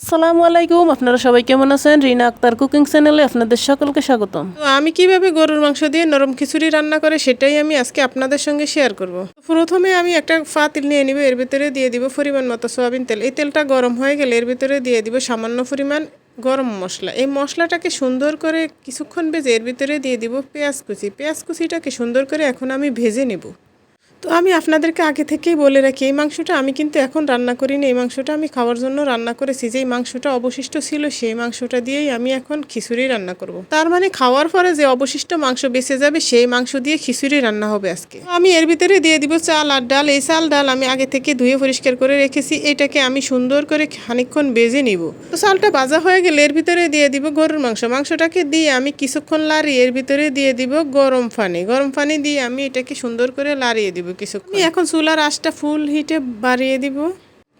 আসসালামু আলাইকুম, আপনারা সবাই কেমন আছেন? রিনা আক্তার কুকিং চ্যানেলে আপনাদের সকলকে স্বাগতম। আমি কীভাবে গরুর মাংস দিয়ে নরম খিচুড়ি রান্না করে সেটাই আমি আজকে আপনাদের সঙ্গে শেয়ার করব। প্রথমে আমি একটা পাতিল নিয়ে নিব, এর ভিতরে দিয়ে দিব পরিমাণ মতো সয়াবিন তেল। এই তেলটা গরম হয়ে গেলে এর ভিতরে দিয়ে দিব সামান্য পরিমাণ গরম মশলা। এই মশলাটাকে সুন্দর করে কিছুক্ষণ ভেজে এর ভিতরে দিয়ে দিব পেঁয়াজ কুচি। পেঁয়াজ কুচিটাকে সুন্দর করে এখন আমি ভেজে নেব। তো আমি আপনাদেরকে আগে থেকেই বলে রাখি, এই মাংসটা আমি কিন্তু এখন রান্না করিনি। এই মাংসটা আমি খাওয়ার জন্য রান্না করেছি। যেই মাংসটা অবশিষ্ট ছিল, সেই মাংসটা দিয়েই আমি এখন খিচুড়ি রান্না করব। তার মানে খাওয়ার পরে যে অবশিষ্ট মাংস বেঁচে যাবে, সেই মাংস দিয়ে খিচুড়ি রান্না হবে আজকে। আমি এর ভিতরে দিয়ে দিব চাল আর ডাল। এই চাল, ডাল আমি আগে থেকে ধুয়ে পরিষ্কার করে রেখেছি। এটাকে আমি সুন্দর করে খানিকক্ষণ বেজে নিব। তো চালটা ভাজা হয়ে গেলে এর ভিতরে দিয়ে দিব গরুর মাংস। মাংসটাকে দিয়ে আমি কিছুক্ষণ লাড়িয়ে এর ভিতরে দিয়ে দিব গরম পানি। গরম পানি দিয়ে আমি এটাকে সুন্দর করে লাড়িয়ে দিব। কিছুক্ষণ। আমি এখন চুলার আঁচটা ফুল হিটে বাড়িয়ে দিব।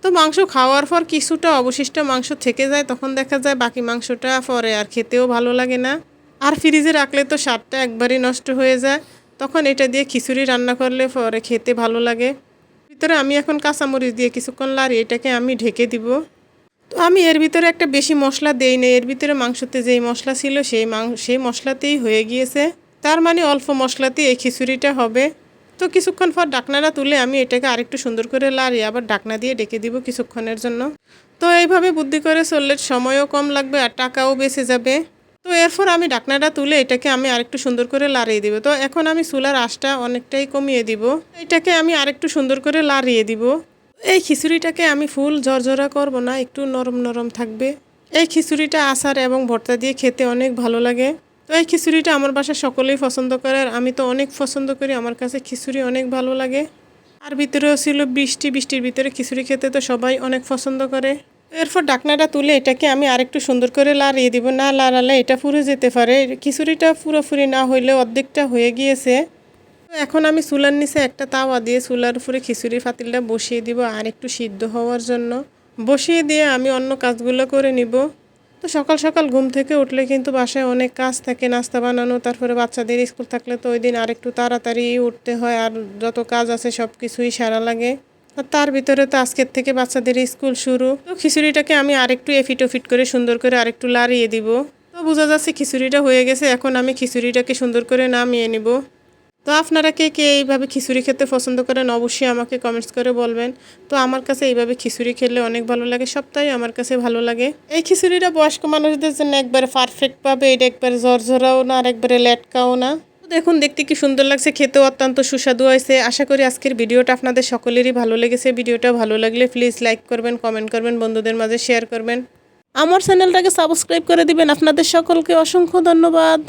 তো মাংস খাওয়ার পর কিছুটা অবশিষ্ট মাংস থেকে যায়, তখন দেখা যায় বাকি মাংসটা পরে আর খেতেও ভালো লাগে না। আর ফ্রিজে রাখলে তো স্বাদটা একবারই নষ্ট হয়ে যায়। তখন এটা দিয়ে খিচুড়ি রান্না করলে পরে খেতে ভালো লাগে। ভিতরে আমি এখন কাঁচামরিচ দিয়ে কিছুক্ষণ লাড়ি এটাকে আমি ঢেকে দিব। তো আমি এর ভিতরে একটা বেশি মশলা দেই না এর ভিতরে মাংসতে যেই মশলা ছিল সেই মাং, সেই মশলাতেই হয়ে গিয়েছে। তার মানে অল্প মশলাতেই এই খিচুড়িটা হবে। তো কিছুক্ষণ পর ডাকনাটা তুলে আমি এটাকে আরেকটু সুন্দর করে লাড়ি, আবার ডাকনা দিয়ে ডেকে দিব কিছুক্ষণের জন্য। তো এইভাবে বুদ্ধি করে চললে সময়ও কম লাগবে আর টাকাও বেঁচে যাবে। তো এরপর আমি ডাকনাটা তুলে এটাকে আমি আরেকটু সুন্দর করে লাড়িয়ে দিব। তো এখন আমি চুলার আঁচটা অনেকটাই কমিয়ে দিব। এটাকে আমি আরেকটু সুন্দর করে লাড়িয়ে দিব। এই খিচুড়িটাকে আমি ফুল ঝরঝরা করব না, একটু নরম নরম থাকবে। এই খিচুড়িটা আচার এবং ভর্তা দিয়ে খেতে অনেক ভালো লাগে। তো এই খিচুড়িটা আমার বাসায় সকলেই পছন্দ করে আর আমি তো অনেক পছন্দ করি। আমার কাছে খিচুড়ি অনেক ভালো লাগে। আর ভিতরেও ছিল বৃষ্টি, বৃষ্টির ভিতরে খিচুড়ি খেতে তো সবাই অনেক পছন্দ করে। এরপর ডাকনাটা তুলে এটাকে আমি আরেকটু সুন্দর করে লাড়িয়ে দিব। না লাড়ালে এটা পুরো যেতে পারে। খিচুড়িটা পুরোপুরি না হইলে অর্ধেকটা হয়ে গিয়েছে। এখন আমি চুলার নিচে একটা তাওয়া দিয়ে চুলার উপরে খিচুড়ি ফাতিলটা বসিয়ে দিব আর একটু সিদ্ধ হওয়ার জন্য। বসিয়ে দিয়ে আমি অন্য কাজগুলো করে নিব। তো সকাল সকাল ঘুম থেকে উঠলে কিন্তু বাসায় অনেক কাজ থাকে, নাস্তা বানানো, তারপরে বাচ্চাদের স্কুল থাকলে তো ওই দিন আরেকটু তাড়াতাড়ি উঠতে হয় আর যত কাজ আছে সব কিছুই সারা লাগে। আর তার ভিতরে তো আজকের থেকে বাচ্চাদের স্কুল শুরু। তো খিচুড়িটাকে আমি আরেকটু এফিট ওফিট করে সুন্দর করে আরেকটু লাড়িয়ে দিব। তো বোঝা যাচ্ছে খিচুড়িটা হয়ে গেছে, এখন আমি খিচুড়িটাকে সুন্দর করে নামিয়ে নিব। তো আপনারা কে কে এইভাবে খিচুড়ি খেতে পছন্দ করেন, অবশ্যই আমাকে কমেন্টস করে বলবেন। তো আমার কাছে এইভাবে খিচুড়ি খেলে অনেক ভালো লাগে, সবটাই আমার কাছে ভালো লাগে। এই খিচুড়িটা বয়স্ক মানুষদের জন্য একবারে পারফেক্ট পাবে, এটা একবারে ঝরঝরাও না, আর একবারে লেটকাও না। দেখুন, দেখতে কি সুন্দর লাগছে, খেতেও অত্যন্ত সুস্বাদু হয়েছে। আশা করি আজকের ভিডিওটা আপনাদের সকলেরই ভালো লেগেছে। ভিডিওটা ভালো লাগলে প্লিজ লাইক করবেন কমেন্ট করবেন, বন্ধুদের মাঝে শেয়ার করবেন। আমার চ্যানেলটাকে সাবস্ক্রাইব করে দিবেন। আপনাদের সকলকে অসংখ্য ধন্যবাদ।